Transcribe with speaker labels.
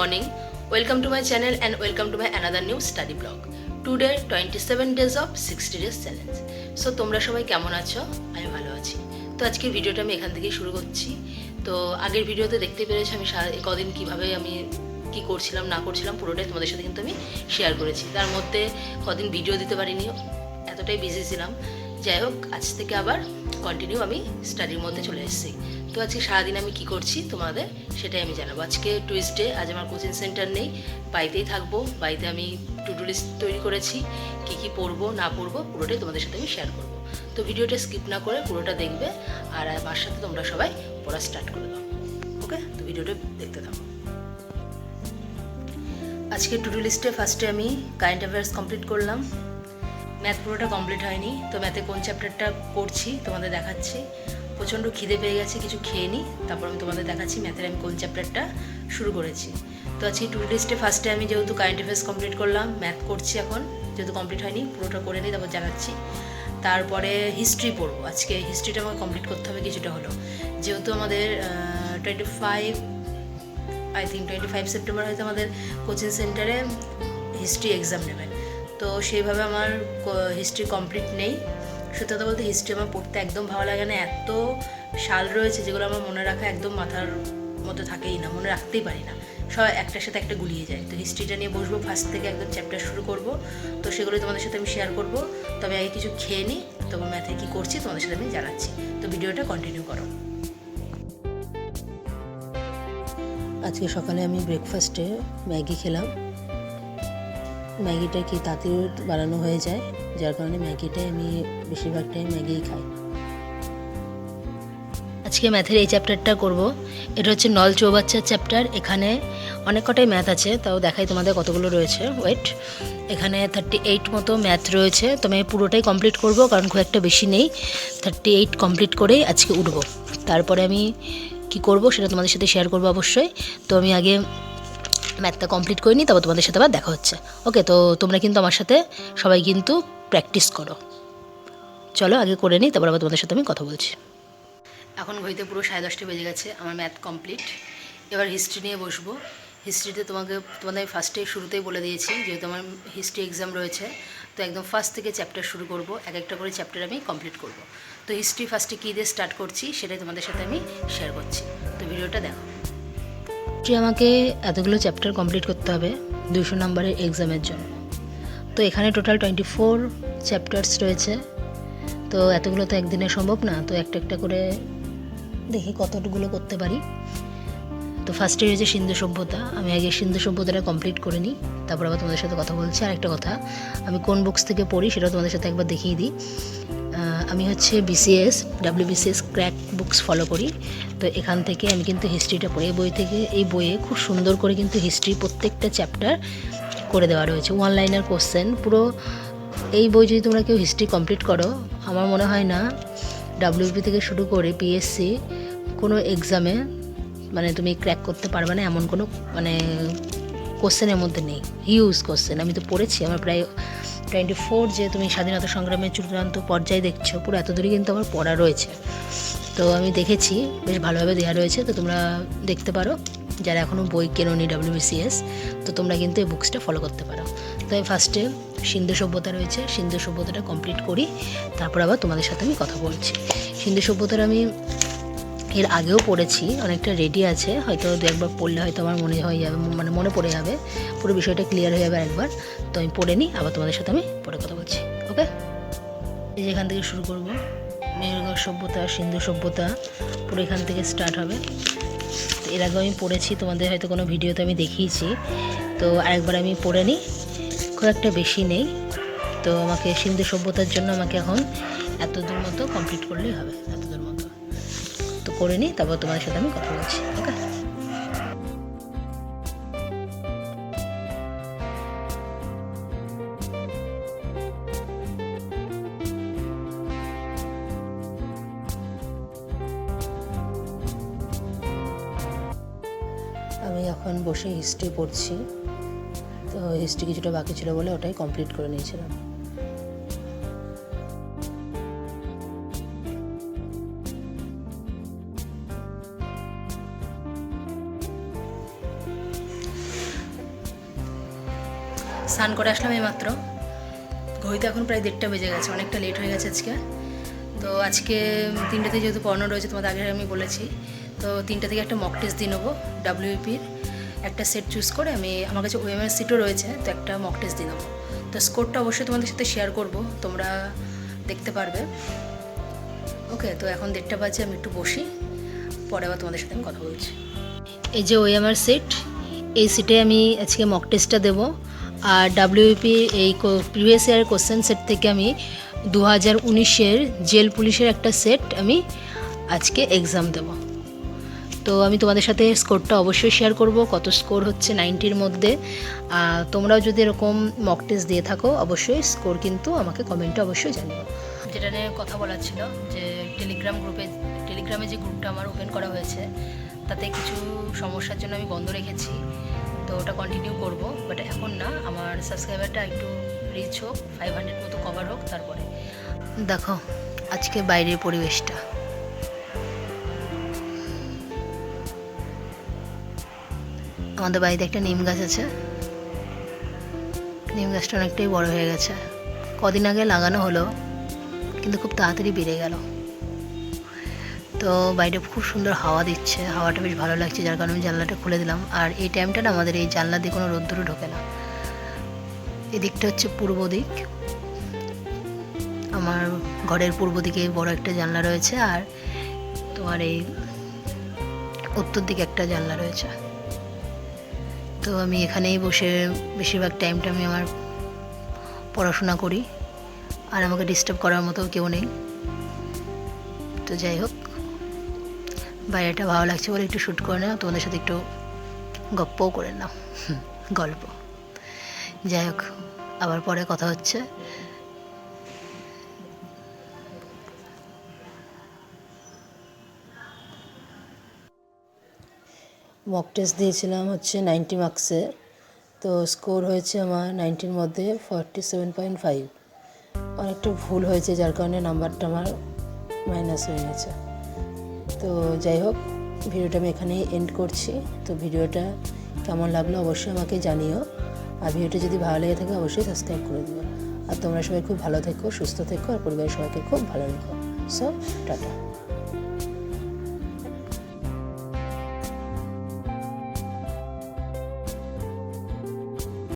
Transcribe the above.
Speaker 1: morning. Welcome to my channel and welcome to my another new study blog. Today 27 days of 60 days challenge. So তোমরা সবাই কেমন আছো আমি ভালো আছি তো আজকে ভিডিওটা আমি এখান থেকেই শুরু করছি তো আগের ভিডিওতে দেখতে পেরেছি আমি কদিন কীভাবে আমি কি করছিলাম, না করছিলাম, পুরোটাই তোমাদের সাথে কিন্তু আমি শেয়ার করেছি তার মধ্যে কদিন ভিডিও দিতে পারিনি এতটাই বিজি ছিলাম যাই হোক, আজ থেকে আবার কন্টিনিউ আমি স্টাডির মধ্যে চলে এসেছি। তো আজকে সারাদিন আমি কি করছি তোমাদের সেটাই আমি জানাব। আজকে টুইসডে আজ আমার কোচিং সেন্টার নেই, বাড়িতেই থাকব, বাড়িতে আমি টু ডু লিস্ট তৈরি করেছি, কি কি পড়ব, না পড়ব, পুরোটাই তোমাদের সাথে আমি শেয়ার করব। তো ভিডিওটা স্কিপ না করে পুরোটা দেখবে, আর আমার সাথে তোমরা সবাই পড়া স্টার্ট করে দাও। ওকে তো ভিডিওটা দেখতে থাকো। আজকে টু ডু লিস্টে ফার্স্টে আমি কারেন্ট অ্যাফেয়ার্স কমপ্লিট করলাম। ম্যাথ পুরোটা কমপ্লিট হয়নি। তো ম্যাথে কোন চ্যাপ্টারটা পড়ছি তোমাদের দেখাচ্ছি। প্রচণ্ড খিদে পেয়ে গেছে, কিছু খেয়ে নিই তারপর আমি তোমাদের দেখাচ্ছি ম্যাথের আমি কোন চ্যাপ্টারটা শুরু করেছি। তো আজকে টু লিস্টে ফার্স্টে আমি যেহেতু কারেন্ট অ্যাফেয়ার্স কমপ্লিট করলাম ম্যাথ করছি এখন, যেহেতু কমপ্লিট হয়নি, পুরোটা করে নিই, তারপর জানাচ্ছি। তারপরে হিস্ট্রি পড়ব। আজকে হিস্ট্রিটা আমাকে কমপ্লিট করতে হবে কিছুটা হলো যেহেতু আমাদের twenty five I think twenty five September হয়তো আমাদের কোচিং সেন্টারে হিস্ট্রি এক্সাম নেবে তো সেইভাবে আমার হিস্ট্রি কমপ্লিট নেই। সত্যি কথা বলতে হিস্ট্রি আমার পড়তে একদম ভালো লাগে না। এত সাল রয়েছে যেগুলো আমার মনে রাখা একদম মাথার মতো থাকেই না, মনে রাখতেই পারি না। সব একটার সাথে একটা গুলিয়ে যায়। তো হিস্ট্রিটা নিয়ে বসবো ফার্স্ট থেকে একদম চ্যাপ্টার শুরু করব। তো সেগুলো তোমাদের সাথে আমি শেয়ার করব। তবে আগে কিছু খেয়ে নিই তবে ম্যাথে কী করছি তোমাদের সাথে আমি জানাচ্ছি। তো ভিডিওটা কন্টিনিউ করো। আজকে সকালে আমি ব্রেকফাস্টে ম্যাগি খেলাম। ম্যাগিটা কি তাড়াতাড়ি বানানো হয়ে যায়? যার কারণে ম্যাগিটাই আমি বেশিরভাগ টাইম ম্যাগিই খাই। আজকে ম্যাথের এই চ্যাপ্টারটা করব। এটা হচ্ছে নল চৌবাচ্চার চ্যাপ্টার এখানে অনেক কটাই ম্যাথ আছে, তাও দেখাই তোমাদের কতগুলো রয়েছে। ওয়েট এখানে থার্টি এইট মতো ম্যাথ রয়েছে। তো আমি পুরোটাই কমপ্লিট করব, কারণ খুব একটা বেশি নেই। থার্টি এইট কমপ্লিট করেই আজকে উঠব। তারপরে আমি কি করব সেটা তোমাদের সাথে শেয়ার করব অবশ্যই। তো আমি আগে ম্যাথটা কমপ্লিট করে নিই, তারপর তোমাদের সাথে আবার দেখা হচ্ছে। ওকে তো তোমরা কিন্তু আমার সাথে সবাই কিন্তু প্র্যাকটিস করো। চলো, আগে করে নিই, তারপর আবার তোমাদের সাথে আমি কথা বলছি। এখন ঘড়িতে পুরো সাড়ে দশটা বেজে গেছে, আমার ম্যাথ কমপ্লিট এবার হিস্ট্রি নিয়ে বসবো। হিস্ট্রিতে তোমাকে, তোমাদের ফার্স্টে শুরুতেই বলে দিয়েছি, যেহেতু আমার হিস্ট্রি এক্সাম রয়েছে, তো একদম ফার্স্ট থেকে চ্যাপ্টার শুরু করব, এক একটা করে চ্যাপ্টার আমি কমপ্লিট করব। তো হিস্ট্রি ফার্স্টে কী দিয়ে স্টার্ট করছি, সেটাই তোমাদের সাথে আমি শেয়ার করছি। তো ভিডিওটা দেখো। হিস্ট্রি আমাকে এতগুলো চ্যাপ্টার কমপ্লিট করতে হবে দুশো নম্বরের এক্সামের জন্য। তো এখানে টোটাল টোয়েন্টি ফোর চ্যাপ্টার্স রয়েছে। তো এতগুলো তো একদিনে সম্ভব না, তো একটা একটা করে দেখি কতটুকুলো করতে পারি। তো ফার্স্টে রয়েছে সিন্ধু সভ্যতা। আমি আগে সিন্ধু সভ্যতাটা কমপ্লিট করে নিই, তারপর আবার তোমাদের সাথে কথা বলছি। আর একটা কথা, আমি কোন বুকস থেকে পড়ি সেটা তোমাদের সাথে একবার দেখিয়ে দিই। আমি হচ্ছে BCS WBCS crack books follow করি। তো এখান থেকে আমি কিন্তু হিস্ট্রিটা পড়ি। এই বই থেকে, এই বইয়ে খুব সুন্দর করে কিন্তু হিস্ট্রি প্রত্যেকটা চ্যাপ্টার করে দেওয়া রয়েছে। ওয়ান লাইনার কোশ্চেন পুরো এই বই যদি তোমরা কেউ হিস্ট্রি কমপ্লিট করো, আমার মনে হয় না ডাব্লিউপি থেকে শুরু করে পিএসসি কোনো এক্সামে মানে তুমি ক্র্যাক করতে পারবে না, এমন কোনো মানে কোশ্চেনের মধ্যে নেই। হিউজ কোশ্চেন আমি তো পড়েছি, আমার প্রায় টোয়েন্টি ফোর যে তুমি স্বাধীনতা সংগ্রামের চূড়ান্ত পর্যায়ে দেখছ, পুরো এত দূরে কিন্তু আমার পড়া রয়েছে। তো আমি দেখেছি, বেশ ভালোভাবে দেওয়া রয়েছে, তো তোমরা দেখতে পারো। যারা এখনও বই কেনোনি ডাব্লিউবিসিএস তো তোমরা কিন্তু এই বুকসটা ফলো করতে পারো। তো আমি ফার্স্টে সিন্ধু সভ্যতা রয়েছে, সিন্ধু সভ্যতাটা কমপ্লিট করি, তারপর আবার তোমাদের সাথে আমি কথা বলছি। সিন্ধু সভ্যতার আমি এর আগেও পড়েছি, অনেকটা রেডি আছে, হয়তো দু একবার পড়লে হয়তো আমার মনে হয়ে যাবে মানে মনে পড়ে যাবে, পুরো বিষয়টা ক্লিয়ার হয়ে যাবে একবার তো আমি পড়ে নিই, আবার তোমাদের সাথে আমি পরে কথা বলছি ওকে এই যে এখান থেকে শুরু করব মেহেরগড় সভ্যতা, সিন্ধু সভ্যতা, পুরো এখান থেকে স্টার্ট হবে। এর আগে আমি পড়েছি, তোমাদের হয়তো কোনো ভিডিওতে আমি দেখিয়েছি, তো আরেকবার আমি পড়ে নিই, খুব একটা বেশি নেই, তো আমাকে সিন্ধু সভ্যতার জন্য আমাকে এখন এত দূর মতো কমপ্লিট করলেই হবে এত দূর মতো। করে নিই তারপর তোমাদের সাথে আমি কথা বলছি, ওকে? আমি এখন বসে হিস্ট্রি পড়ছি, তো হিস্ট্রি কিছুটা বাকি ছিল বলে ওটাই কমপ্লিট করে নিয়েছিলাম। স্নান করে আসলাম এইমাত্র। ঘড়িতে এখন প্রায় দেড়টা বেজে গেছে, অনেকটা লেট হয়ে গেছে আজকে। তো আজকে তিনটাতে যেহেতু পড়ানো রয়েছে, তোমাদের আগে আমি বলেছি। তো তিনটা থেকে একটা মক টেস্ট দিয়ে নেব ডাব্লিউপির একটা সেট চুজ করে আমি, আমার কাছে ওএমএস সিটও রয়েছে, তো একটা মক টেস্ট দিয়ে নেব। তো স্কোরটা অবশ্যই তোমাদের সাথে শেয়ার করব, তোমরা দেখতে পারবে। ওকে, তো এখন দেড়টা বাজে, আমি একটু বসি, পরে আবার তোমাদের সাথে আমি কথা বলছি। এই যে ওএমআর সিট এই সিটে আমি আজকে মক টেস্টটা দেবো। আর ডাব্লিউপি এই প্রিভিয়াস ইয়ার কোশ্চেন সেট থেকে আমি দু হাজার উনিশের জেল পুলিশের একটা সেট আমি আজকে এক্সাম দেবো। তো আমি তোমাদের সাথে স্কোরটা অবশ্যই শেয়ার করব, কত স্কোর হচ্ছে নাইনটির মধ্যে। তোমরাও যদি এরকম মক টেস্ট দিয়ে থাকো, অবশ্যই স্কোর কিন্তু আমাকে কমেন্টে অবশ্যই জানিও। যেটা নিয়ে কথা বলার ছিল যে টেলিগ্রাম গ্রুপে টেলিগ্রামে যে গ্রুপটা আমার ওপেন করা হয়েছে, তাতে কিছু সমস্যার জন্য আমি বন্ধ রেখেছি। তো ওটা কন্টিনিউ করব বাট এখন না, আমার সাবস্ক্রাইবারটা একটু রিচ হোক ফাইভ হান্ড্রেড মতো কভার হোক, তারপরে। দেখো, আজকে বাইরের পরিবেশটা। আমাদের বাড়িতে একটা নিম গাছ আছে। নিম গাছটা অনেকটাই বড় হয়ে গেছে। কদিন আগে লাগানো হলো, কিন্তু খুব তাড়াতাড়ি বেড়ে গেল। তো বাইরে খুব সুন্দর হাওয়া দিচ্ছে, হাওয়াটা বেশ ভালো লাগছে, যার কারণে আমি জানলাটা খুলে দিলাম। আর এই টাইমটা না আমাদের এই জানলা দিয়ে কোনো রোদ্দুরও ঢোকে না। এদিকটা হচ্ছে পূর্ব দিক। আমার ঘরের পূর্ব দিকে বড় একটা জানলা রয়েছে আর তোমার এই উত্তর দিকে একটা জানলা রয়েছে। তো আমি এখানেই বসে বেশিরভাগ টাইমটা আমি আমার পড়াশোনা করি। আর আমাকে ডিস্টার্ব করার মতো কেউ নেই। তো যাই হোক। বাইরেটা ভালো লাগছে বলে একটু শ্যুট করে নাও, তোমাদের সাথে একটু গপ্পও করে নাও, গল্প। যাই হোক, আবার পরে কথা হচ্ছে। মক টেস্ট দিয়েছিলাম হচ্ছে নাইনটি মার্কসে তো স্কোর হয়েছে আমার নাইনটির মধ্যে ফর্টি সেভেন পয়েন্ট ফাইভ অনেকটা ভুল হয়েছে, যার কারণে নাম্বারটা আমার মাইনাস হয়ে গেছে। তো যাই হোক, ভিডিওটা আমি এখানেই এন্ড করছি। তো ভিডিওটা কেমন লাগল অবশ্যই আমাকে জানিও। আর ভিডিওটা যদি ভালো লেগে থাকে অবশ্যই সাবস্ক্রাইব করে দিও। আর তোমরা সবাই খুব ভালো থেকো, সুস্থ থেকো, আর পরিবারের সবাইকে খুব ভালো রেখো। So tata.